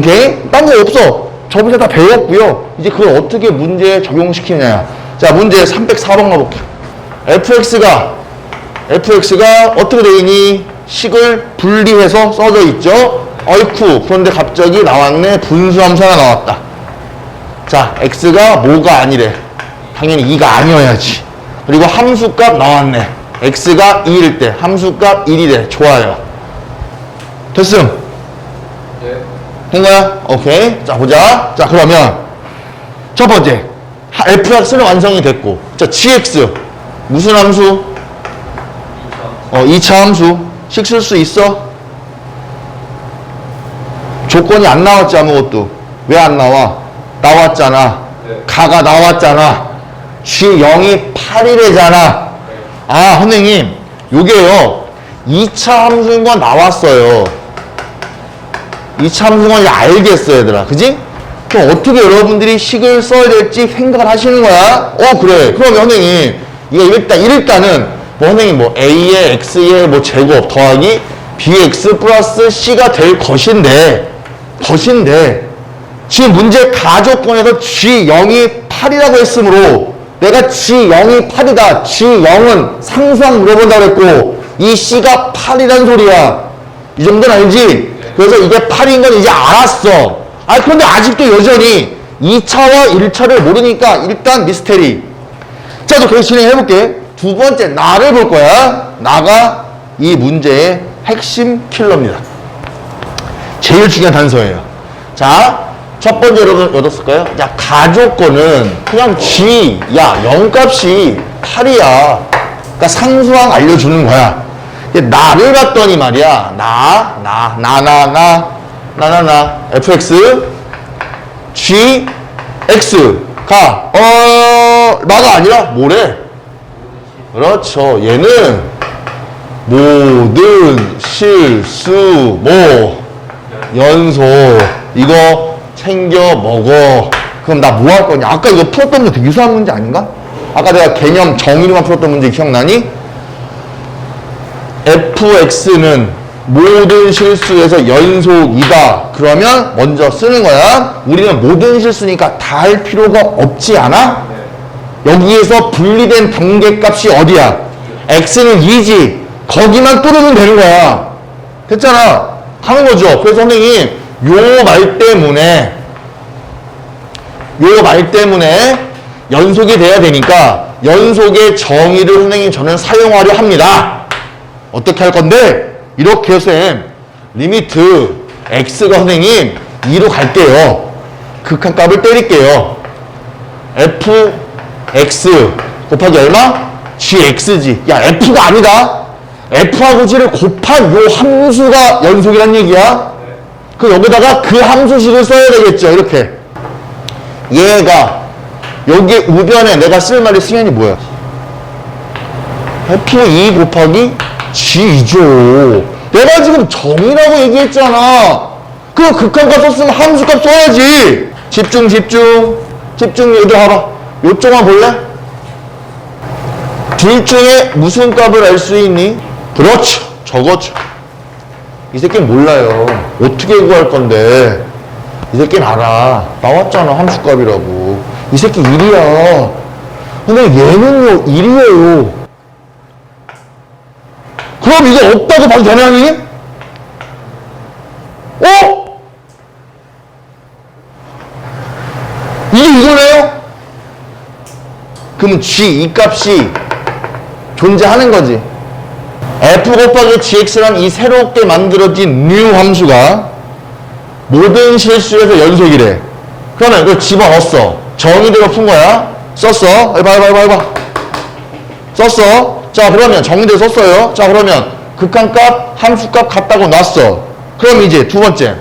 오케이? 딴 거 없어. 저번에 다 배웠고요. 이제 그걸 어떻게 문제에 적용시키느냐. 자, 문제 304번 가볼게요. fx가, fx가 어떻게 되니? 식을 분리해서 써져 있죠? 어이쿠. 그런데 갑자기 나왔네. 분수함수 하나 나왔다. 자, x가 뭐가 아니래. 당연히 2가 아니어야지. 그리고 함수값 나왔네. x가 2일 때 함수값 1이래. 좋아요. 됐음. 네. 된 거야? 오케이. 자, 보자. 자, 그러면 첫 번째. 하- fx는 완성이 됐고. 자, gx. 무슨 함수? 어, 2차 함수. 식 쓸 수 있어? 조건이 안 나왔지, 아무것도. 왜 안 나와? 나왔잖아. 네. 가가 나왔잖아. G0이 8이래잖아. 아, 선생님. 요게요. 2차 함수인 건 나왔어요. 2차 함수는 알겠어, 얘들아. 그지? 그럼 어떻게 여러분들이 식을 써야 될지 생각을 하시는 거야? 어, 그래. 그럼 선생님, 이거 일단, 일단은, 뭐, 선생님, 뭐, A의 X의 뭐, 제곱 더하기 BX 플러스 C가 될 것인데, 것인데, 지금 문제 가조건에서 G0이 8이라고 했으므로, 내가 G0이 8이다. G0은 상수항 물어본다고 했고, 이 C가 8이란 소리야. 이 정도는 알지? 그래서 이게 8인 건 이제 알았어. 아, 그런데 아직도 여전히 2차와 1차를 모르니까 일단 미스테리. 자, 저 계속 진행해볼게. 두 번째, 나를 볼 거야. 나가 이 문제의 핵심 킬러입니다. 제일 중요한 단서예요. 자, 첫 번째 여러분 얻었을까요? 자, 가조건은 그냥 G, 야, 0값이 8이야. 그러니까 상수항 알려주는 거야. 나를 봤더니 말이야. 나, 나, 나, 나, 나, 나, 나, 나, fx, g, x가, 어, 나가 아니라 뭐래? 그렇죠. 얘는 모든 실수, 뭐, 연소 이거 챙겨 먹어 그럼 나 뭐 할 거냐 아까 이거 풀었던 문제 되게 유사한 문제 아닌가? 아까 내가 개념 정의로만 풀었던 문제 기억나니? Fx는 모든 실수에서 연속이다. 그러면 먼저 쓰는 거야. 우리는 모든 실수니까 다 할 필요가 없지 않아? 여기에서 분리된 단계값이 어디야? x는 2지. 거기만 뚫으면 되는 거야. 됐잖아. 하는 거죠. 그래서 선생님 요 말 때문에 요 말 때문에 연속이 돼야 되니까 연속의 정의를 선생님 저는 사용하려 합니다 어떻게 할 건데? 이렇게 해서 리미트 x가 선생님 2로 갈게요. 극한 값을 때릴게요. F x 곱하기 얼마? gx지. 야 f가 아니다. F하고 g를 곱한 요 함수가 연속이란 얘기야. 그 여기다가 그 함수식을 써야 되겠죠 이렇게. 얘가 여기 우변에 내가 쓸 말이 승현이 뭐야? F2 곱하기 g죠. 내가 지금 정이라고 얘기했잖아. 그 극한값 썼으면 함수값 써야지. 집중 집중. 집중 여기 봐봐. 요쪽만 볼래? 둘 중에 무슨 값을 알 수 있니? 그렇죠 저거죠 이 새끼는 몰라요. 어떻게 구할 건데? 이 새끼는 알아. 나왔잖아 함수값이라고. 이 새끼 1이야. 근데 얘는요 1이에요 그럼 이거 없다고 봐도 되나니? 어? 이게 이거네요? 그럼 G 이 값이 존재하는 거지. f 곱하기 gx란 이 새롭게 만들어진 new 함수가 모든 실수에서 연속이래. 그러면 이걸 집어넣었어. 정의대로 푼 거야. 썼어. 해봐, 해봐, 해봐, 해봐. 썼어. 자, 그러면 썼어요. 자, 그러면 극한값, 함수값 같다고 놨어. 그럼 이제 두 번째.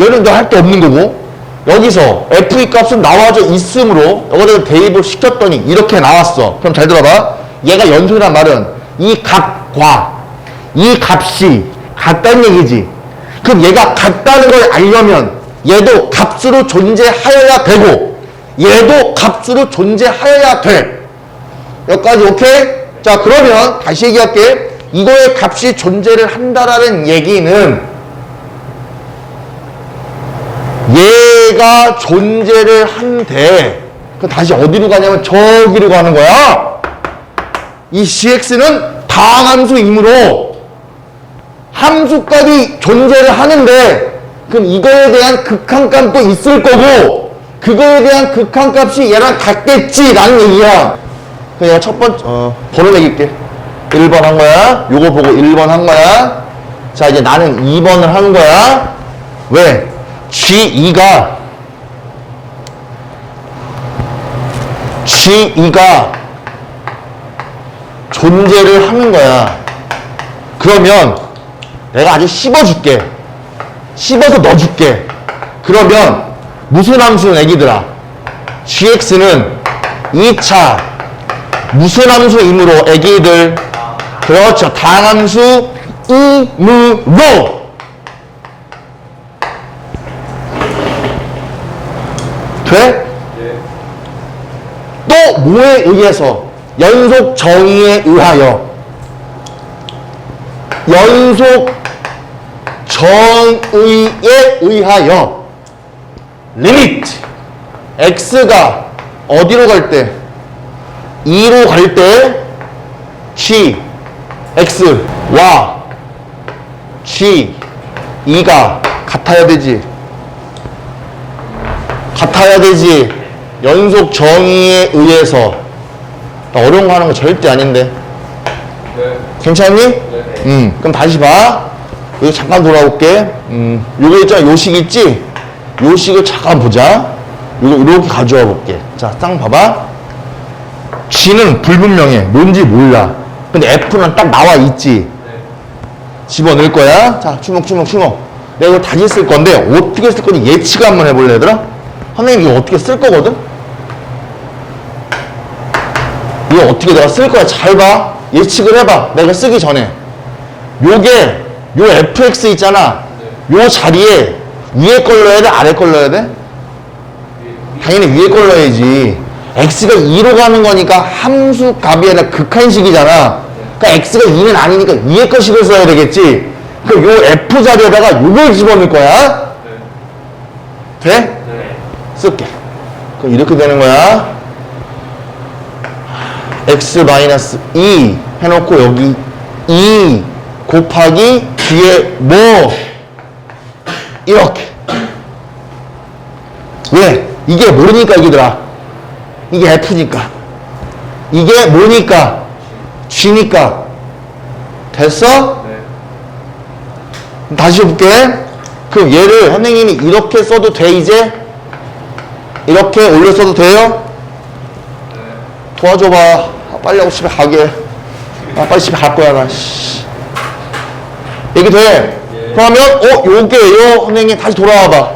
얘는 너 할 게 없는 거고. 여기서 f2 값은 나와져 있으므로 여기다 대입을 시켰더니 이렇게 나왔어. 그럼 잘 들어봐. 얘가 연속이란 말은 이 값과 이 값이 같다는 얘기지. 그럼 얘가 같다는 걸 알려면 얘도 값으로 존재하여야 되고 얘도 값으로 존재하여야 돼. 여기까지 오케이? 자 그러면 다시 얘기할게. 이거의 값이 존재를 한다라는 얘기는 얘가 존재를 한대. 그 다시 어디로 가냐면 저기로 가는 거야. 이 cx는 다항함수이므로 함수값이 존재를 하는데 그럼 이거에 대한 극한값도 있을 거고 그거에 대한 극한값이 얘랑 같겠지라는 얘기야. 얘가 첫 번째 어, 번호 매길게. 1번 한 거야. 요거 보고 1번 한 거야. 자 이제 나는 2번을 한 거야. 왜? G2가 G2가 존재를 하는 거야. 그러면 내가 아주 씹어줄게. 씹어서 넣어줄게. 그러면 무슨 함수는 애기들아? gx는 2차 무슨 함수이므로 애기들 그렇죠. 당함수 이므로 돼? 또 뭐에 의해서 연속 정의에 의하여 연속 정의에 의하여 리미트 x가 어디로 갈 때 2로 갈 때 g x와 g 2가 같아야 되지 같아야 되지 연속 정의에 의해서 나 어려운 거 하는 거 절대 아닌데 네. 괜찮니? 네. 음, 그럼 다시 봐. 여기 잠깐 돌아올게. 음, 요거 있잖아. 요식 있지? 요식을 잠깐 보자. 요거 이렇게 가져와 볼게. 자, 쌍 봐봐. G는 불분명해. 뭔지 몰라. 근데 F는 딱 나와 있지. 집어넣을 거야. 자, 주먹, 주먹, 주먹. 내가 이거 다시 쓸 건데, 어떻게 쓸 건지 예측 한번 해볼래, 얘들아? 선생님, 이거 어떻게 쓸 거거든? 이거 어떻게 내가 쓸 거야? 잘 봐. 예측을 해봐. 내가 쓰기 전에. 요게, 요 fx 있잖아. 요 자리에 위에 걸 넣어야 돼? 아래 걸 넣어야 돼? 당연히 위에 걸 넣어야지. X가 2로 가는 거니까 함수 값이 아니라 극한식이잖아. 그러니까 x가 2는 아니니까 위에 거 식을 써야 되겠지. 그럼 요 f 자리에다가 요걸 집어넣을 거야. 돼? 네. 쓸게. 그럼 이렇게 되는 거야. x 마이너스 2 해놓고 여기 2 곱하기 뒤에 뭐 이렇게 왜? 이게 뭐니까 이기더라 이게 f니까 이게 뭐니까 g니까 됐어? 네. 다시 해볼게 그럼 얘를 선생님이 이렇게 써도 돼 이제? 이렇게 올려 써도 돼요? 도와줘봐. 아, 빨리 하고 집에 가게. 아, 빨리 집에 갈 거야, 나. 씨. 이게 돼? 예. 그러면, 어, 요게 요. 선생님, 다시 돌아와봐.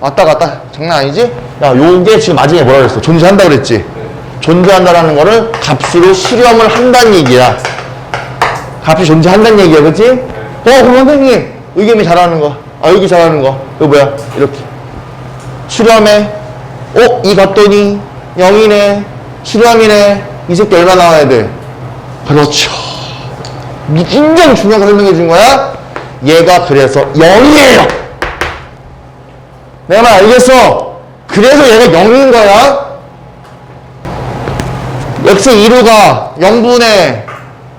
왔다 갔다. 장난 아니지? 야, 요게 지금 마지막에 뭐라 그랬어? 존재한다 그랬지? 존재한다라는 거를 값으로 수렴을 한다는 얘기야. 값이 존재한다는 얘기야, 그치? 어, 그럼 선생님, 의겸이 잘하는 거. 아, 여기 잘하는 거. 이거 뭐야? 이렇게. 수렴해. 어? 이 갔더니 0이네. 수렴이네. 이 새끼 얼마 나와야 돼? 그렇죠. 인정 중요한 거 설명해 준 거야? 얘가 그래서 0이에요. 내가 말 알겠어. 그래서 얘가 0인 거야. x 2루가 0분의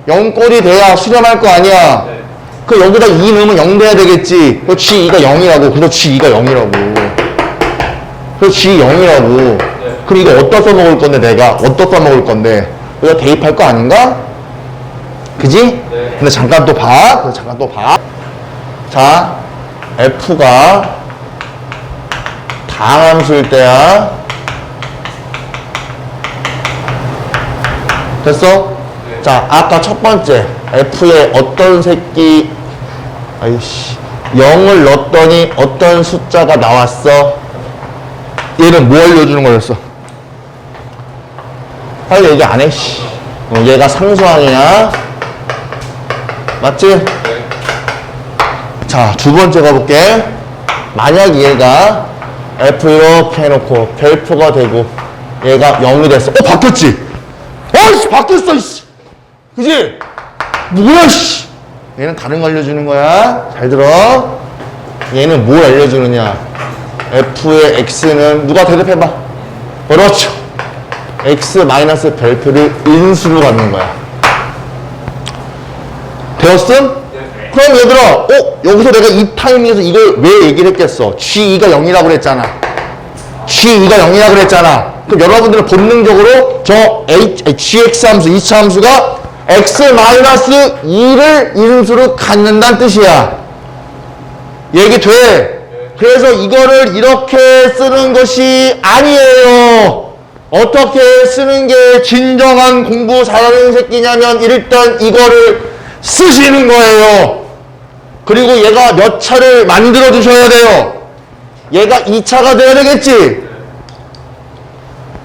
0꼴이 돼야 수렴할 거 아니야. 네. 그 여기다 2 넣으면 0 돼야 되겠지. 그 G2가 0이라고. 그래서 G2가 0이라고. 그래서 G 0이라고. 그럼 이거 어디다 써먹을 건데 내가 어디다 써먹을 건데 여기다 대입할 거 아닌가? 그지? 네. 근데 잠깐 또 봐. 잠깐 또 봐. 자, F가 다함수일 때야. 됐어? 네. 자, 아까 첫 번째 F에 어떤 새끼 아이씨 0을 넣었더니 어떤 숫자가 나왔어? 얘는 뭐 알려주는 거였어? 빨리 얘기 안 해, 씨. 어, 얘가 상수항이야. 맞지? 네. 자, 두 번째 가볼게. 만약 얘가 F 이렇게 해놓고 별표가 되고 얘가 0이 됐어. 어, 바뀌었지? 어이씨, 바뀌었어, 이씨. 그지? 뭐야, 씨. 얘는 다른 거 알려주는 거야. 잘 들어. 얘는 뭘 알려주느냐. f의 x는 누가 대답해봐 그렇죠 x 마이너스 별표를 인수로 갖는 거야 되었음? 네. 그럼 얘들아 어? 여기서 내가 이 타이밍에서 이걸 왜 얘기를 했겠어? G2가 0이라고 그랬잖아. G2가 0이라고 그랬잖아. 그럼 여러분들은 본능적으로 저 h, gx 함수 2차 함수가 x 마이너스 2를 인수로 갖는다는 뜻이야. 얘기 돼? 그래서 이거를 이렇게 쓰는 것이 아니에요. 어떻게 쓰는 게 진정한 공부 잘하는 새끼냐면 일단 이거를 쓰시는 거예요 그리고 얘가 몇 차를 만들어 주셔야 돼요. 얘가 2차가 돼야 되겠지?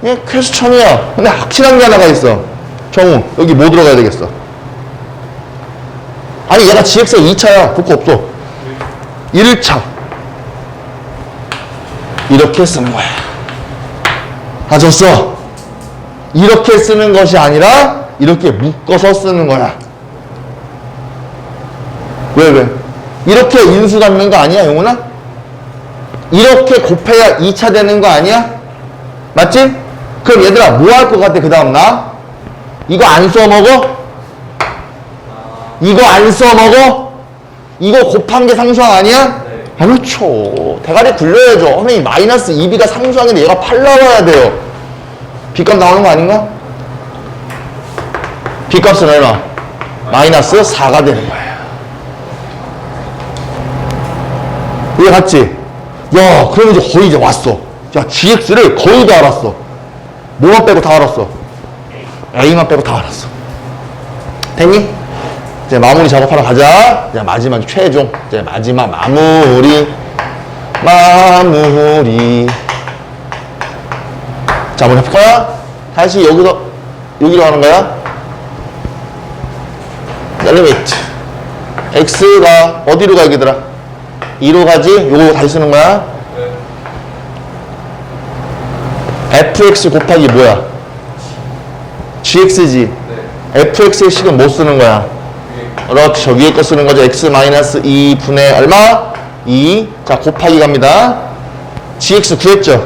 얘 퀘스천이야. 근데 확실한 게 하나가 있어. 정우 여기 뭐 들어가야 되겠어? 아니 얘가 GX가 2차야. 볼거 없어. 1차. 이렇게 쓰는 거야. 아졌어. 이렇게 쓰는 것이 아니라 이렇게 묶어서 쓰는 거야. 왜 왜? 이렇게 인수 갖는 거 아니야 영훈아? 이렇게 곱해야 2차 되는 거 아니야? 맞지? 그럼 얘들아 뭐 할 것 같아 그 다음 나? 이거 안 써먹어? 이거 안 써먹어? 이거 곱한 게 상수항 아니야? 네. 아, 그렇죠. 대가리 굴려야죠. 선생님 마이너스 2b가 상수항인데 얘가 8 나와야 돼요. b값 나오는 거 아닌가? b값은 얼마? 마이너스 4가 되는 거예요. 이해 갔지? 야, 그럼 이제 거의 이제 왔어. 야, gx를 거의 다 알았어. 뭐만 빼고 다 알았어. a만 빼고 다 알았어. 됐니? 이제 마무리 작업하러 가자. 이제 마지막 최종. 이제 마지막 마무리. 마무리. 자, 한번 해볼까? 다시 여기서, 여기로 가는 거야. 엘리베이트. x가 어디로 가, 얘들아? 2로 가지? 요거 다시 쓰는 거야. fx 곱하기 뭐야? gx지. fx의 식은 못 쓰는 거야. 그렇죠. 위에 거 쓰는 거죠. x 마이너스 2 분의 얼마? 2. 자, 곱하기 갑니다. gx 구했죠?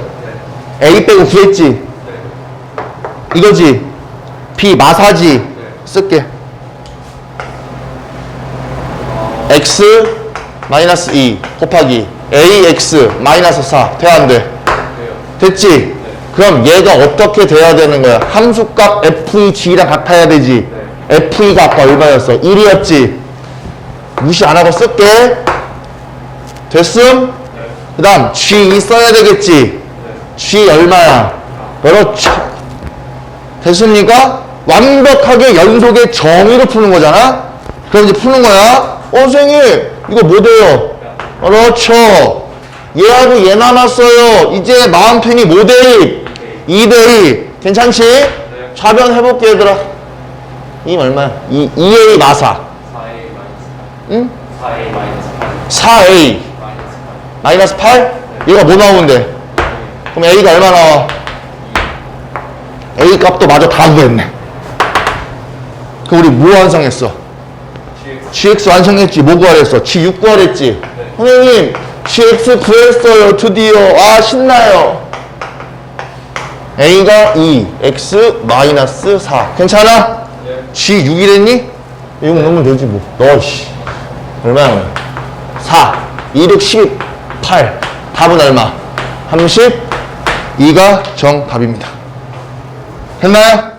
a 빼고 구했지? 이거지? b 마사지? 쓸게. x 마이너스 2 곱하기 ax 마이너스 4. 돼, 안 돼? 됐지? 그럼 얘가 어떻게 돼야 되는 거야? 함수값 FEG랑 같아야 되지. FE가 아까 얼마였어? 1이었지. 무시 안 하고 쓸게. 됐음? 그 다음 G2 써야 되겠지. G 얼마야? 그렇죠. 됐습니까? 완벽하게 연속의 정의로 푸는 거잖아? 그럼 이제 푸는 거야. 어, 선생님, 이거 뭐 돼요? 그렇죠. 얘하고 얘 남았어요. 이제 마음 편히 뭐 모대입 2대2 괜찮지? 좌변 해볼게 얘들아 이 얼마야? 2, 2A 마사 4A 마이너스 응? 4A 마이너스 8 4A 마이너스 8 마이너스 8? 얘가 뭐 나오는데? 그럼 A가 얼마 나와? A 값도 마저 다 구했네 그럼 우리 뭐 완성했어? GX 완성했지 뭐 구하랬어? G6 구하랬지 선생님 GX 구했어요 드디어 아 신나요 A가 2 X 마이너스 4 괜찮아? 네. G6이랬니? 6 넣으면 되지 뭐 너 씨 얼마야 4 2, 6, 12 8 답은 얼마? 30 2가 정답입니다 됐나요?